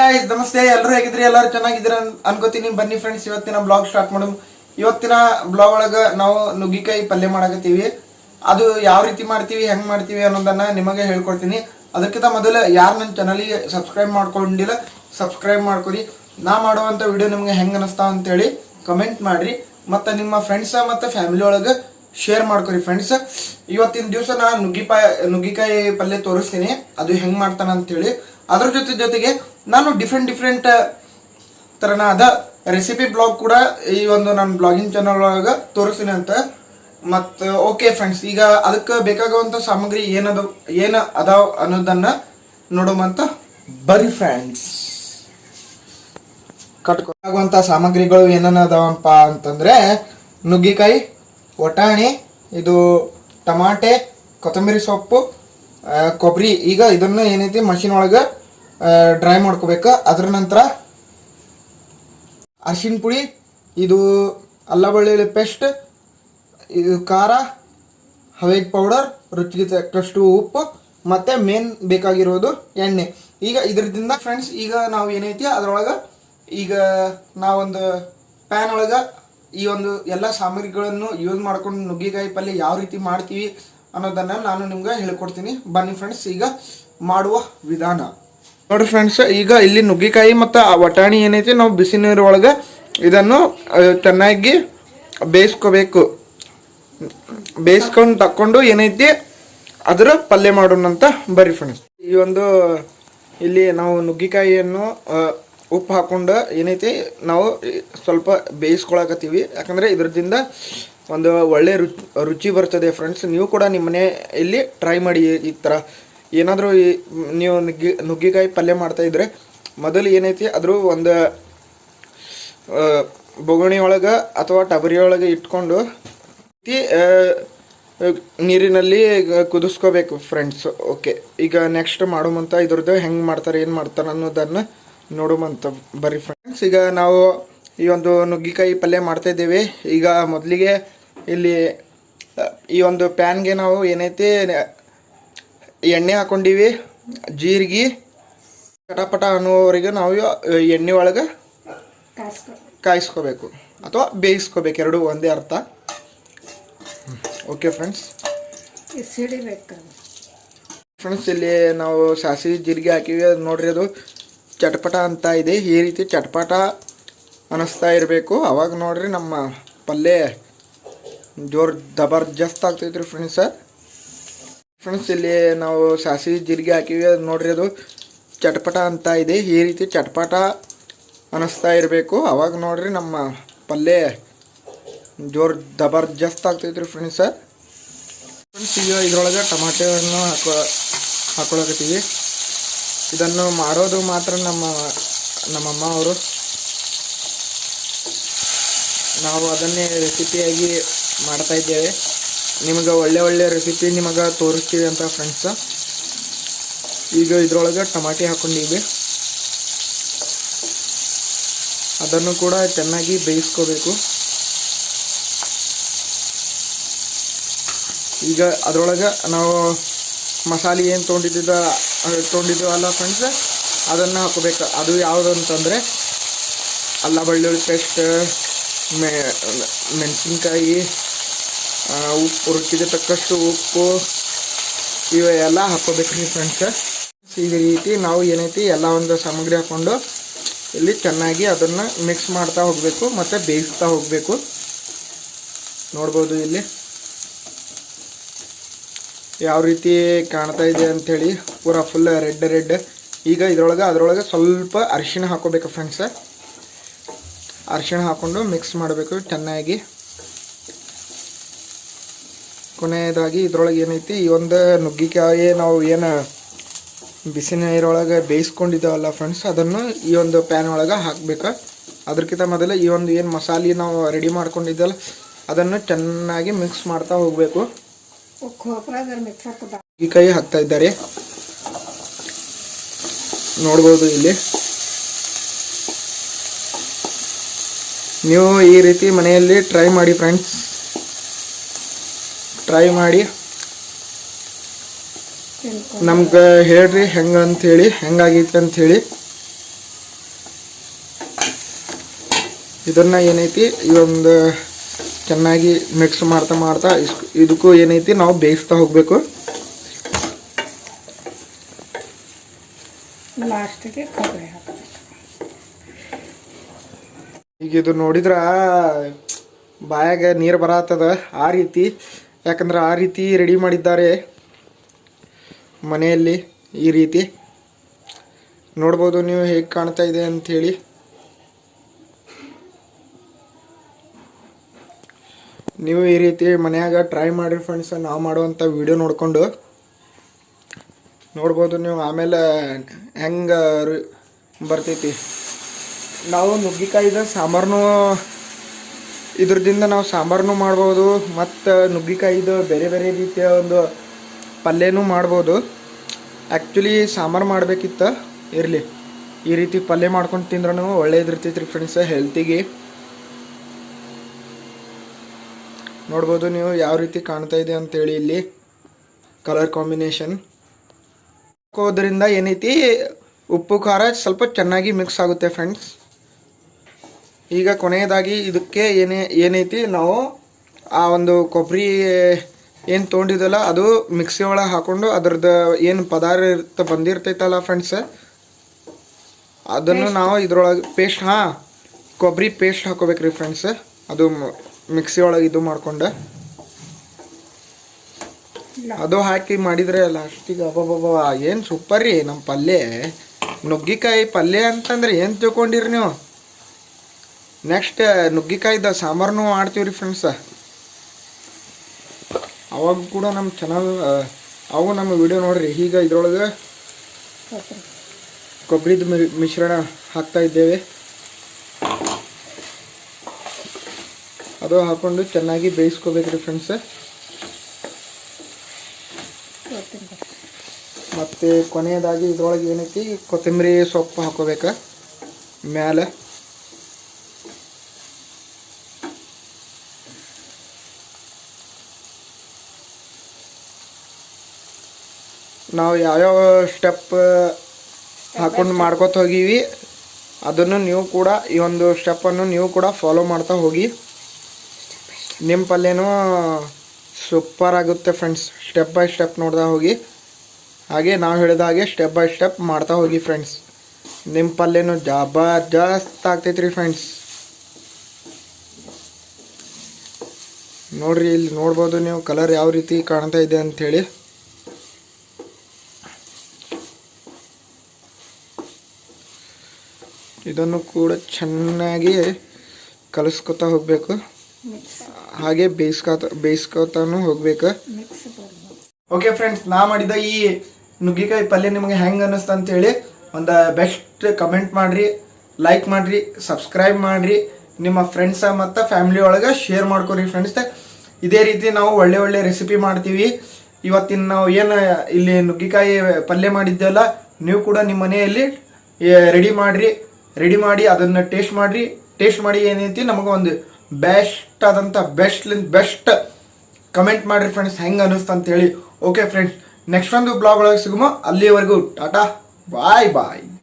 guys, ನಮಸ್ತೆ. ಎಲ್ಲರೂ ಹೇಗಿದ್ರಿ? ಎಲ್ಲರೂ ಚೆನ್ನಾಗಿದ್ದೀರ ಅನ್- ಅನ್ಕೋತೀನಿ. ಬನ್ನಿ ಫ್ರೆಂಡ್ಸ್ ಇವತ್ತಿನ ಬ್ಲಾಗ್ ಸ್ಟಾರ್ಟ್ ಮಾಡೋಣ. ಇವತ್ತಿನ ಬ್ಲಾಗ್ ಒಳಗ ನಾವು ನುಗ್ಗಿಕಾಯಿ ಪಲ್ಯ ಮಾಡಕತ್ತೀವಿ. ಅದು ಯಾವ ರೀತಿ ಮಾಡ್ತೀವಿ ಹೆಂಗ್ ಮಾಡ್ತೀವಿ ಅನ್ನೋದನ್ನ ನಿಮಗೆ ಹೇಳ್ಕೊಡ್ತೀನಿ. ಅದಕ್ಕಿಂತ ಮೊದಲು ಯಾರು ನನ್ನ ಚಾನಲಿಗೆ ಸಬ್ಸ್ಕ್ರೈಬ್ ಮಾಡ್ಕೊಂಡಿಲ್ಲ ಸಬ್ಸ್ಕ್ರೈಬ್ ಮಾಡ್ಕೊರಿ ನಾ ಮಾಡುವಂಥ ವಿಡಿಯೋ ನಿಮಗೆ ಹೆಂಗ್ ಅನಿಸ್ತಾವ ಅಂತೇಳಿ ಕಮೆಂಟ್ ಮಾಡಿರಿ. ಮತ್ತು ನಿಮ್ಮ ಫ್ರೆಂಡ್ಸ ಮತ್ತು ಫ್ಯಾಮಿಲಿ ಒಳಗೆ ಶೇರ್ ಮಾಡ್ಕೊರಿ ಫ್ರೆಂಡ್ಸ್ ಇವತ್ತಿನ ದಿವಸ ನಾ ನುಗ್ಗಿಪಾಯ ನುಗ್ಗಿಕಾಯಿ ಪಲ್ಯ ತೋರಿಸ್ತೀನಿ. ಅದು ಹೆಂಗ್ ಮಾಡ್ತಾನ ಅಂತೇಳಿ. ಅದ್ರ ಜೊತೆ ಜೊತೆಗೆ ನಾನು ಡಿಫ್ರೆಂಟ್ ಡಿಫ್ರೆಂಟ್ ತರನಾದ ರೆಸಿಪಿ ಬ್ಲಾಗ್ ಕೂಡ ಈ ಒಂದು ನನ್ನ ಬ್ಲಾಗಿಂಗ್ ಚಾನಲ್ ಒಳಗೆ ತೋರಿಸ್ತೀನಿ ಅಂತ. ಮತ್ತು ಓಕೆ ಫ್ರೆಂಡ್ಸ್ ಈಗ ಅದಕ್ಕೆ ಬೇಕಾಗುವಂಥ ಸಾಮಗ್ರಿ ಏನದು ಏನು ಅದಾವ ಅನ್ನೋದನ್ನು ನೋಡುವಂತ ಬರಿ ಫ್ರೆಂಡ್ಸ್ ಕಟ್ಕೊಂಡಾಗುವಂಥ ಸಾಮಗ್ರಿಗಳು ಏನೇನು ಅದಾವಪ್ಪ ಅಂತಂದ್ರೆ ನುಗ್ಗಿಕಾಯಿ ಒಟಾಣಿ ಇದು ಟಮಾಟೆ ಕೊತ್ತಂಬರಿ ಸೊಪ್ಪು ಕೊಬ್ಬರಿ ಈಗ ಇದನ್ನ ಏನೈತಿ ಮಷಿನ್ ಒಳಗೆ ಡ್ರೈ ಮಾಡ್ಕೋಬೇಕು. ಅದ್ರ ನಂತರ ಅರ್ಶಿನ ಪುಡಿ, ಇದು ಅಲ್ಲ ಬೆಳ್ಳುಳ್ಳಿ ಪೇಸ್ಟ್, ಇದು ಖಾರ, ಹವೇಗ್ ಪೌಡರ್ ರುಚಿಗೆ ತಕ್ಕಷ್ಟು ಉಪ್ಪು, ಮತ್ತು ಮೇನ್ ಬೇಕಾಗಿರೋದು ಎಣ್ಣೆ. ಈಗ ಇದರಿಂದ ಫ್ರೆಂಡ್ಸ್ ಈಗ ನಾವು ಏನೈತಿ, ಅದರೊಳಗೆ ಈಗ ನಾವೊಂದು ಪ್ಯಾನ್ ಒಳಗೆ ಈ ಒಂದು ಎಲ್ಲ ಸಾಮಗ್ರಿಗಳನ್ನು ಯೂಸ್ ಮಾಡ್ಕೊಂಡು ನುಗ್ಗಿಕಾಯಿ ಪಲ್ಯ ಯಾವ ರೀತಿ ಮಾಡ್ತೀವಿ ಅನ್ನೋದನ್ನು ನಾನು ನಿಮ್ಗೆ ಹೇಳ್ಕೊಡ್ತೀನಿ. ಬನ್ನಿ ಫ್ರೆಂಡ್ಸ್ ಈಗ ಮಾಡುವ ವಿಧಾನ. ನೋಡಿ ಫ್ರೆಂಡ್ಸ್ ಈಗ ಇಲ್ಲಿ ನುಗ್ಗಿಕಾಯಿ ಮತ್ತು ಆ ವಟಾಣಿ ಏನೈತಿ, ನಾವು ಬಿಸಿ ನೀರು ಒಳಗೆ ಇದನ್ನು ಚೆನ್ನಾಗಿ ಬೇಯಿಸ್ಕೋಬೇಕು. ಬೇಯಿಸ್ಕೊಂಡು ತಕ್ಕೊಂಡು ಏನೈತಿ, ಅದರ ಪಲ್ಯ ಮಾಡೋಣ ಅಂತ ಬರ್ರಿ ಫ್ರೆಂಡ್ಸ್ ಈ ಒಂದು, ಇಲ್ಲಿ ನಾವು ನುಗ್ಗಿಕಾಯಿಯನ್ನು ಉಪ್ಪು ಹಾಕ್ಕೊಂಡು ಏನೈತಿ, ನಾವು ಸ್ವಲ್ಪ ಬೇಯಿಸ್ಕೊಳಕತ್ತೀವಿ. ಯಾಕಂದರೆ ಇದರದಿಂದ ಒಂದು ಒಳ್ಳೆ ರುಚಿ ರುಚಿ ಬರ್ತದೆ ಫ್ರೆಂಡ್ಸ್ ನೀವು ಕೂಡ ನಿಮ್ಮ ಮನೆಯಲ್ಲಿ ಟ್ರೈ ಮಾಡಿ ಈ ಥರ ಏನಾದರೂ ನೀವು ನುಗ್ಗಿ, ನುಗ್ಗಿಕಾಯಿ ಪಲ್ಯ ಮಾಡ್ತಾ ಇದ್ರೆ ಮೊದಲು ಏನೈತಿ, ಅದ್ರ ಒಂದು ಬೊಗಣಿ ಒಳಗೆ ಅಥವಾ ಟಬರಿ ಒಳಗೆ ಇಟ್ಕೊಂಡು ನೀರಿನಲ್ಲಿ ಕುದಿಸ್ಕೋಬೇಕು ಫ್ರೆಂಡ್ಸ್ ಓಕೆ ಈಗ ನೆಕ್ಸ್ಟ್ ಮಾಡೋಮಂತ ಇದ್ರದ್ದು ಹೆಂಗೆ ಮಾಡ್ತಾರೆ, ಏನು ಮಾಡ್ತಾರೆ ಅನ್ನೋದನ್ನು ನೋಡುಮಂತ ಬರ್ರಿ ಫ್ರೆಂಡ್ಸ್ ಈಗ ನಾವು ಈ ಒಂದು ನುಗ್ಗಿಕಾಯಿ ಪಲ್ಯ ಮಾಡ್ತಾ ಇದ್ದೇವೆ. ಈಗ ಮೊದಲಿಗೆ ಇಲ್ಲಿ ಈ ಒಂದು ಪ್ಯಾನ್ಗೆ ನಾವು ಏನೈತಿ ಎಣ್ಣೆ ಹಾಕೊಂಡಿವಿ ಜೀರಿಗೆ ಪಟಪಟ ಅನ್ನೋವರೆಗೆ ನಾವು ಎಣ್ಣೆ ಒಳಗೆ ಕಾಯಿಸ್ಕೋಬೇಕು ಅಥವಾ ಬೇಯಿಸ್ಕೋಬೇಕು ಎರಡು ಒಂದೇ ಅರ್ಥ. ಓಕೆ ಫ್ರೆಂಡ್ಸ್ ಫ್ರೆಂಡ್ಸ್ ಇಲ್ಲಿ ನಾವು ಸಾಸಿವೆ ಜೀರಿಗೆ ಹಾಕಿವಿ. ಅದು ನೋಡ್ರಿ ಅದು ಚಟಪಟ ಅಂತ ಇದೆ. ಈ ರೀತಿ ಚಟಪಟ ಅನ್ನಿಸ್ತಾ ಇರಬೇಕು. ಅವಾಗ ನೋಡ್ರಿ ನಮ್ಮ ಪಲ್ಯ ಜೋರ್ ಜಬರ್ದಸ್ತ್ ಆಗ್ತೈತ್ರಿ ಫ್ರೆಂಡ್ಸ್ ಫ್ರೆಂಡ್ಸ್ ಇಲ್ಲಿ ನಾವು ಸಾಸಿವೆ ಜೀರಿಗೆ ಹಾಕಿವಿ. ಅದು ನೋಡ್ರಿ ಅದು ಚಟ್ಪಟ ಅಂತ ಇದೆ. ಈ ರೀತಿ ಚಟ್ಪಟ ಅನ್ನಿಸ್ತಾ ಇರಬೇಕು. ಅವಾಗ ನೋಡ್ರಿ ನಮ್ಮ ಪಲ್ಯ ಜೋರ್ ಜಬರ್ದಸ್ತ್ ಆಗ್ತೈತ್ರಿ ಫ್ರೆಂಡ್ಸ್ ಫ್ರೆಂಡ್ಸ್ ಈಗ ಇದ್ರೊಳಗೆ ಟಮಾಟೆಯನ್ನು ಹಾಕೋ, ಹಾಕೊಳಕತ್ತೀವಿ. ಇದನ್ನು ಮಾಡೋದು ಮಾತ್ರ ನಮ್ಮ, ನಮ್ಮಮ್ಮ ಅವರು. ನಾವು ಅದನ್ನೇ ರೆಸಿಪಿಯಾಗಿ ಮಾಡ್ತಾ ಇದ್ದೇವೆ. ನಿಮಗೆ ಒಳ್ಳೆ ಒಳ್ಳೆ ರೆಸಿಪಿ ನಿಮಗೆ ತೋರಿಸ್ತೀವಿ ಅಂತ ಫ್ರೆಂಡ್ಸ್ ಈಗ ಇದ್ರೊಳಗೆ ಟಮಾಟಿ ಹಾಕೊಂಡಿವಿ ಅದನ್ನು ಕೂಡ ಚೆನ್ನಾಗಿ ಬೇಯಿಸ್ಕೋಬೇಕು. ಈಗ ಅದರೊಳಗೆ ನಾವು ಮಸಾಲೆ ಏನು ತೊಗೊಂಡಿದ್ದ ತೊಗೊಂಡಿದ್ದೀವಲ್ಲ ಫ್ರೆಂಡ್ಸ್ ಅದನ್ನು ಹಾಕೋಬೇಕು. ಅದು ಯಾವುದು ಅಂತಂದರೆ ಅಲ್ಲ ಬೆಳ್ಳುಳ್ಳಿ ಪೇಸ್ಟ್, ಮೆ, ಮೆಣಸಿನ್ಕಾಯಿ ಉಪ್ಪು ರುಚಿಗೆ ತಕ್ಕಷ್ಟು ಉಪ್ಪು ಇವೆಲ್ಲ ಹಾಕೋಬೇಕು ರೀ ಫ್ರೆಂಡ್ಸ್ ಈ ರೀತಿ ನಾವು ಏನೈತಿ ಎಲ್ಲ ಒಂದು ಸಾಮಗ್ರಿ ಹಾಕ್ಕೊಂಡು ಇಲ್ಲಿ ಚೆನ್ನಾಗಿ ಅದನ್ನು ಮಿಕ್ಸ್ ಮಾಡ್ತಾ ಹೋಗಬೇಕು ಮತ್ತು ಬೇಯಿಸ್ತಾ ಹೋಗಬೇಕು. ನೋಡ್ಬೋದು ಇಲ್ಲಿ. ಯಾವ ರೀತಿ ಕಾಣ್ತಾ ಇದೆ ಅಂಥೇಳಿ ಪೂರ ಫುಲ್ ರೆಡ್ ರೆಡ್ ಈಗ ಇದರೊಳಗೆ, ಅದರೊಳಗೆ ಸ್ವಲ್ಪ ಅರಿಶಿನ ಹಾಕೋಬೇಕು ಫ್ರೆಂಡ್ಸ್ ಅರಿಶಿನ ಹಾಕ್ಕೊಂಡು ಮಿಕ್ಸ್ ಮಾಡಬೇಕು ಚೆನ್ನಾಗಿ. ಕೊನೆಯದಾಗಿ ಇದ್ರೊಳಗೆ ಏನೈತಿ ಈ ಒಂದು ನುಗ್ಗಿಕಾಯಿ ನಾವು ಏನು ಬಿಸಿ ನೀರೊಳಗೆ ಬೇಯಿಸ್ಕೊಂಡಿದ್ದೇವಲ್ಲ ಫ್ರೆಂಡ್ಸ್ ಅದನ್ನು ಈ ಒಂದು ಪ್ಯಾನ್ ಒಳಗೆ ಹಾಕ್ಬೇಕು. ಅದಕ್ಕಿಂತ ಮೊದಲು ಈ ಒಂದು ಏನು ಮಸಾಲೆ ನಾವು ರೆಡಿ ಮಾಡ್ಕೊಂಡಿದ್ದಲ್ಲ ಅದನ್ನು ಚೆನ್ನಾಗಿ ಮಿಕ್ಸ್ ಮಾಡ್ತಾ ಹೋಗಬೇಕು. ನುಗ್ಗಿಕಾಯಿ ಹಾಕ್ತಾ ಇದ್ದಾರೆ. ನೋಡ್ಬೋದು ಇಲ್ಲಿ. ನೀವು ಈ ರೀತಿ ಮನೆಯಲ್ಲಿ ಟ್ರೈ ಮಾಡಿ ಫ್ರೆಂಡ್ಸ್ ಟ್ರೈ ಮಾಡಿ. ನಮ್ಗೆ ಹೇಳ್ರಿ ಹೆಂಗೆ ಅಂಥೇಳಿ ಹೆಂಗಾಗೈತೆ ಅಂಥೇಳಿ ಇದನ್ನ ಏನೈತಿ ಈ ಒಂದು ಚೆನ್ನಾಗಿ ಮಿಕ್ಸ್ ಮಾಡ್ತಾ ಮಾಡ್ತಾ ಇದಕ್ಕೂ ಏನೈತಿ ನಾವು ಬೇಯಿಸ್ತಾ ಹೋಗಬೇಕು. ಲಾಸ್ಟಿಗೆ ಈಗ ಇದು ನೋಡಿದ್ರ ಬಾಯಾಗ ನೀರು ಬರತ್ತದ ಆ ರೀತಿ ಯಾಕಂದ್ರೆ ಆ ರೀತಿ ರೆಡಿ ಮಾಡಿದ್ದಾರೆ ಮನೆಯಲ್ಲಿ ಈ ರೀತಿ. ನೋಡ್ಬೋದು ನೀವು ಹೇಗೆ ಕಾಣ್ತಾ ಇದೆ ಅಂಥೇಳಿ ನೀವು ಈ ರೀತಿ ಮನೆಯಾಗ ಟ್ರೈ ಮಾಡಿ ಫ್ರೆಂಡ್ಸ್ ನಾವು ಮಾಡುವಂಥ ವಿಡಿಯೋ ನೋಡಿಕೊಂಡು ನೋಡ್ಬೋದು ನೀವು ಆಮೇಲೆ ಹೆಂಗೆ ಬರ್ತೈತಿ. ನಾವು ನುಗ್ಗಿಕಾಯಿದ ಸಾಂಬಾರನು ಇದ್ರದಿಂದ ನಾವು ಸಾಂಬಾರನು ಮಾಡ್ಬೋದು, ಮತ್ತು ನುಗ್ಗಿಕಾಯಿದು ಬೇರೆ ಬೇರೆ ರೀತಿಯ ಒಂದು ಪಲ್ಯನೂ ಮಾಡ್ಬೋದು. ಆ್ಯಕ್ಚುಲಿ ಸಾಂಬಾರು ಮಾಡಬೇಕಿತ್ತು, ಇರಲಿ. ಈ ರೀತಿ ಪಲ್ಯ ಮಾಡ್ಕೊಂಡು ತಿಂದ್ರೂ ಒಳ್ಳೇದಿರ್ತೈತ್ರಿ ಫ್ರೆಂಡ್ಸ್ ಹೆಲ್ತಿಗೆ ನೋಡ್ಬೋದು ನೀವು ಯಾವ ರೀತಿ ಕಾಣ್ತಾ ಇದೆ ಅಂತೇಳಿ ಇಲ್ಲಿ ಕಲರ್ ಕಾಂಬಿನೇಷನ್ ಹಾಕೋದ್ರಿಂದ ಏನೈತಿ, ಉಪ್ಪು, ಖಾರ ಸ್ವಲ್ಪ ಚೆನ್ನಾಗಿ ಮಿಕ್ಸ್ ಆಗುತ್ತೆ ಫ್ರೆಂಡ್ಸ್ ಈಗ ಕೊನೆಯದಾಗಿ ಇದಕ್ಕೆ ಏನೇ ಏನೈತಿ ನಾವು ಆ ಒಂದು ಕೊಬ್ಬರಿ ಏನು ತೊಗೊಂಡಿದ್ದಲ್ಲ ಅದು ಮಿಕ್ಸಿ ಒಳಗೆ ಹಾಕೊಂಡು ಅದ್ರದ್ದು ಏನು ಪದಾರ್ಥ ಬಂದಿರ್ತೈತಲ್ಲ ಫ್ರೆಂಡ್ಸ್ ಅದನ್ನು ನಾವು ಇದ್ರೊಳಗೆ ಪೇಸ್ಟ್ ಹಾಂ ಕೊಬ್ಬರಿ ಪೇಸ್ಟ್ ಹಾಕೋಬೇಕ್ರಿ ಫ್ರೆಂಡ್ಸ್ ಅದು ಮಿಕ್ಸಿ ಒಳಗೆ ಇದು ಮಾಡ್ಕೊಂಡು. ಅದು ಹಾಕಿ ಮಾಡಿದರೆ ಲಾಸ್ಟಿಗೆ ಅಬ್ಬಬ್ಬ ಏನು ಸೂಪರ್ ರೀ ನಮ್ಮ ಪಲ್ಯ. ನುಗ್ಗಿಕಾಯಿ ಪಲ್ಯ ಅಂತಂದ್ರೆ ಏನು ತಿಳ್ಕೊಂಡಿರಿ ನೀವು? ನೆಕ್ಸ್ಟ್ ನುಗ್ಗಿಕಾಯ್ದ ಸಾಂಬಾರನು ಮಾಡ್ತೀವಿ ರೀ ಫ್ರೆಂಡ್ಸ ಅವಾಗ ಕೂಡ ನಮ್ಮ ಚಾನಲ್ ಅವು ನಮ್ಮ ವಿಡಿಯೋ ನೋಡ್ರಿ. ಈಗ ಇದ್ರೊಳಗೆ ಕೊಬ್ಬರಿ ಕೊಬ್ಬರಿದ ಮಿಶ್ರಣ ಹಾಕ್ತಾ ಇದ್ದೇವೆ. ಅದು ಹಾಕೊಂಡು ಚೆನ್ನಾಗಿ ಬೇಯಿಸ್ಕೋಬೇಕ್ರಿ ಫ್ರೆಂಡ್ಸ ಮತ್ತು ಕೊನೆಯದಾಗಿ ಇದ್ರೊಳಗೆ ಏನೈತಿ? ಕೊತ್ತಂಬರಿ ಸೊಪ್ಪು ಹಾಕೋಬೇಕು. ಮ್ಯಾಲೆ. ನಾವು ಯಾವ್ಯಾವ ಸ್ಟೆಪ್ ಹಾಕೊಂಡು ಮಾಡ್ಕೊತ ಹೋಗೀವಿ ಅದನ್ನು ನೀವು ಕೂಡ ಈ ಒಂದು ಸ್ಟೆಪ್ಪನ್ನು ನೀವು ಕೂಡ ಫಾಲೋ ಮಾಡ್ತಾ ಹೋಗಿ. ನಿಮ್ಮ ಪಲ್ಯನೂ ಸೂಪರ್ ಆಗುತ್ತೆ ಫ್ರೆಂಡ್ಸ್ ಸ್ಟೆಪ್ ಬೈ ಸ್ಟೆಪ್ ನೋಡ್ತಾ ಹೋಗಿ. ಹಾಗೆ ನಾವು ಹೇಳಿದ ಹಾಗೆ ಸ್ಟೆಪ್ ಬೈ ಸ್ಟೆಪ್ ಮಾಡ್ತಾ ಹೋಗಿ ಫ್ರೆಂಡ್ಸ್ ನಿಮ್ಮ ಪಲ್ಯನೂ ಜಬರ್ದಸ್ತ್ ಆಗ್ತೈತ್ರಿ ರೀ ಫ್ರೆಂಡ್ಸ್ ನೋಡ್ರಿ ಇಲ್ಲಿ ನೋಡ್ಬೋದು ನೀವು ಕಲರ್ ಯಾವ ರೀತಿ ಕಾಣ್ತಾ ಇದೆ ಅಂಥೇಳಿ ಇದನ್ನು ಕೂಡ ಚೆನ್ನಾಗಿ ಕಲಿಸ್ಕೊತಾ ಹೋಗಬೇಕು. ಹಾಗೆ ಬೇಯಿಸ್ಕೊತ, ಬೇಯಿಸ್ಕೊತಾನು ಹೋಗ್ಬೇಕು. ಓಕೆ ಫ್ರೆಂಡ್ಸ್ ನಾ ಮಾಡಿದ ಈ ನುಗ್ಗಿಕಾಯಿ ಪಲ್ಯ ನಿಮಗೆ ಹೆಂಗೆ ಅನ್ನಿಸ್ತು ಅಂತೇಳಿ ಒಂದು ಬೆಸ್ಟ್ ಕಮೆಂಟ್ ಮಾಡಿರಿ ಲೈಕ್ ಮಾಡಿರಿ ಸಬ್ಸ್ಕ್ರೈಬ್ ಮಾಡಿರಿ. ನಿಮ್ಮ ಫ್ರೆಂಡ್ಸ ಮತ್ತು ಫ್ಯಾಮಿಲಿ ಒಳಗೆ ಶೇರ್ ಮಾಡ್ಕೊರಿ ಫ್ರೆಂಡ್ಸ್ ಇದೇ ರೀತಿ ನಾವು ಒಳ್ಳೆ ಒಳ್ಳೆ ರೆಸಿಪಿ ಮಾಡ್ತೀವಿ. ಇವತ್ತಿನ ನಾವು ಏನು ಇಲ್ಲಿ ನುಗ್ಗಿಕಾಯಿ ಪಲ್ಯ ಮಾಡಿದ್ದೆಲ್ಲ ನೀವು ಕೂಡ ನಿಮ್ಮ ಮನೆಯಲ್ಲಿ ರೆಡಿ ಮಾಡಿರಿ. ರೆಡಿ ಮಾಡಿ ಅದನ್ನು ಟೇಸ್ಟ್ ಮಾಡಿರಿ. ಟೇಸ್ಟ್ ಮಾಡಿ ಏನೈತಿ? ನಮಗೆ ಒಂದು ಬೆಸ್ಟ್ ಆದಂಥ ಬೆಸ್ಟ್ ಬೆಸ್ಟ್ ಕಮೆಂಟ್ ಮಾಡಿರಿ ಫ್ರೆಂಡ್ಸ್ ಹೆಂಗೆ ಅನ್ನಿಸ್ತು ಅಂತೇಳಿ. ಓಕೆ ಫ್ರೆಂಡ್ಸ್ ನೆಕ್ಸ್ಟ್ ಒಂದು ಬ್ಲಾಗ್ ಒಳಗೆ ಸಿಗುಮ. ಅಲ್ಲಿವರೆಗೂ ಟಾಟಾ ಬಾಯ್ ಬಾಯ್